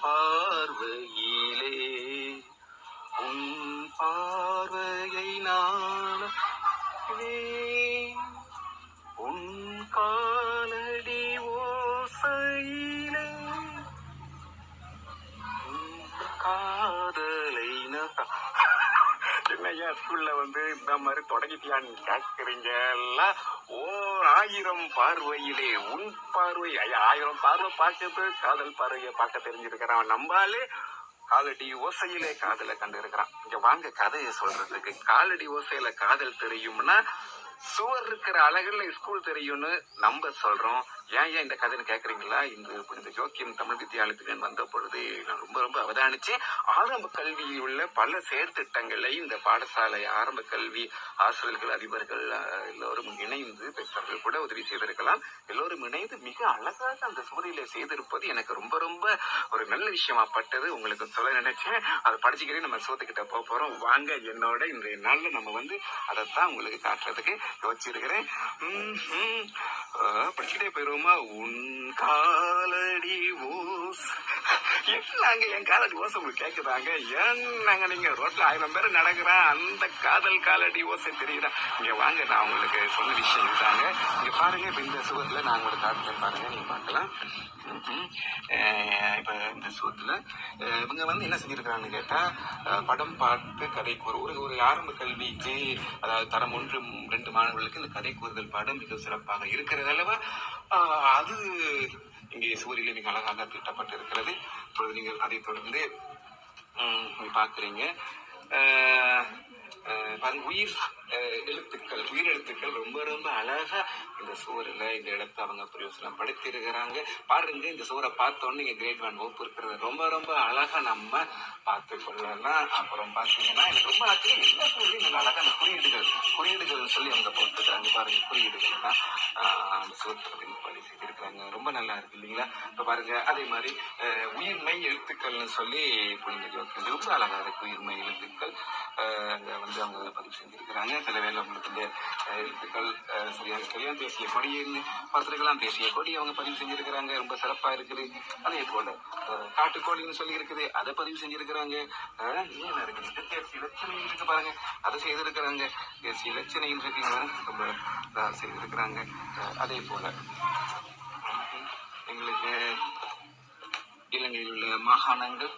பார்வையிலே. உன் பார்வையை நான் உன் காலடி ஓசையிலே. உன் காதலை நான் என்னையா ஸ்கூல்ல வந்து இந்த மாதிரி தொடங்கிட்டியான்னு எல்லாம் ஓர் ஆயிரம் பார்வையிலே உன் பார்வை ஐயா, ஆயிரம் பார்வை பார்க்கறது காதல் பார்வையை பார்க்க தெரிஞ்சிருக்கிறான் நம்பாலே காலடி ஓசையிலே காதலை கண்டிருக்கிறான். இங்க வாங்க கதையை சொல்றதுக்கு. காலடி ஓசையில காதல் தெரியும்னா சுவர் இருக்கிற அழகுல ஸ்கூல் தெரியும்னு நம்ம சொல்றோம். ஏன் ஏன் இந்த கதைன்னு கேட்குறீங்களா இந்த இந்த ஜோக்கியம் தமிழ் வித்தியாலயத்துக்கு வந்த பொழுது நான் ரொம்ப ரொம்ப அவதானிச்சு ஆரம்ப கல்வியில் உள்ள பல செயற்திட்டங்களை இந்த பாடசாலை ஆரம்ப கல்வி ஆசிரியர்கள் அதிபர்கள் எல்லோரும் இணைந்து பெற்றோர்கள் கூட உதவி செய்திருக்கலாம். எல்லோரும் இணைந்து மிக அழகாக அந்த சூழலை செய்திருப்பது எனக்கு ரொம்ப ரொம்ப ஒரு நல்ல விஷயமா பட்டது. உங்களுக்கு சொல்ல நினைச்சேன். அதை படிச்சுக்கிட்டே நம்ம சோத்துக்கிட்ட போக போறோம். வாங்க என்னோட இன்றைய நாளில் நம்ம வந்து அதைத்தான் உங்களுக்கு காட்டுறதுக்கு யோசிச்சிருக்கிறேன். படிச்சுட்டே போயிருவோமா? உன் காலடி ஓஸ் என்னங்க என் காலடி ஓசை உங்களுக்கு கேக்குதாங்க? என்னங்க நீங்க? ரோட்ல ஆயிரம் பேர் நடக்கிறான். அந்த காதல் காலடி ஓசை தெரியுதா? இங்க வாங்க நான் உங்களுக்கு சொன்ன விஷயம் இதுதாங்க. இங்க பாருங்க இப்ப இந்த சுவரில் நான் உங்களோட காட்டுறேன். பாருங்க நீங்க பார்க்கலாம். இப்ப இந்த சுவத்துல இவங்க வந்து என்ன செஞ்சிருக்கிறாங்கன்னு கேட்டா படம் பார்த்து கதை கூறு ஒரு ஒரு ஆரம்ப கல்விக்கு அதாவது தரம் ஒன்று ரெண்டு மாணவர்களுக்கு இந்த கதை கூறுதல் பாடம் மிக சிறப்பாக இருக்கிறது அல்லவா? அது இங்கே சூரியல மிக அழகாக திட்டப்பட்டிருக்கிறது. இப்பொழுது நீங்கள் அதை தொடர்ந்து ம், பார்க்குறீங்க. பாருங்க உயிர் எழுத்துக்கள் உயிர் எழுத்துக்கள் ரொம்ப ரொம்ப அழகா இந்த சுவரில் இந்த இடத்த அவங்க பிரயோசனம் படுத்திருக்கிறாங்க. பாருங்க இந்த சுவரை பார்த்தோன்னு உடனே இங்க கிரேட் ஒன் வகுப்பு இருக்கிறது ரொம்ப ரொம்ப அழகா நம்ம பார்த்து கொள்ளலாம். அப்புறம் பார்த்தீங்கன்னா எனக்கு ரொம்ப ஆச்சரியம் எல்லா சுவரையும் நல்ல அழகான குறியீடுகள் குறியீடுகள் சொல்லி அவங்க வந்து பாருங்க குறியீடுகள் தான் ஆஹ், அந்த செய்திருக்கிறாங்க ரொம்ப நல்லா இருக்கு இல்லைங்களா இப்போ பாருங்க அதே மாதிரி உயிர்மை எழுத்துக்கள்னு சொல்லி புரிஞ்சு வைக்கிறது ரொம்ப அழகாக இருக்கு உயிர்மை எழுத்துக்கள் அங்கே வந்து அவங்க பதிவு செஞ்சிருக்கிறாங்க சில வேலை மட்டத்தில் எழுத்துக்கள் சரியாக சரியாக பேசிய தேசிய கொடின்னு பார்த்துருக்கலாம் தேசிய கொடி அவங்க பதிவு செஞ்சிருக்கிறாங்க ரொம்ப சிறப்பாக இருக்குது அதே போல காட்டுக்கோழின்னு சொல்லி இருக்குது அதை பதிவு செஞ்சிருக்கிறாங்க அஹ், என்ன இருக்குது தேசிய இலச்சனை இருக்கு பாருங்க அதை செய்திருக்கிறாங்க தேசிய இலச்சனை இருக்குங்க ரொம்ப செய்திருக்கிறாங்க. அதே போல எங்களுக்கு இலங்கையில் உள்ள மாகாணங்கள்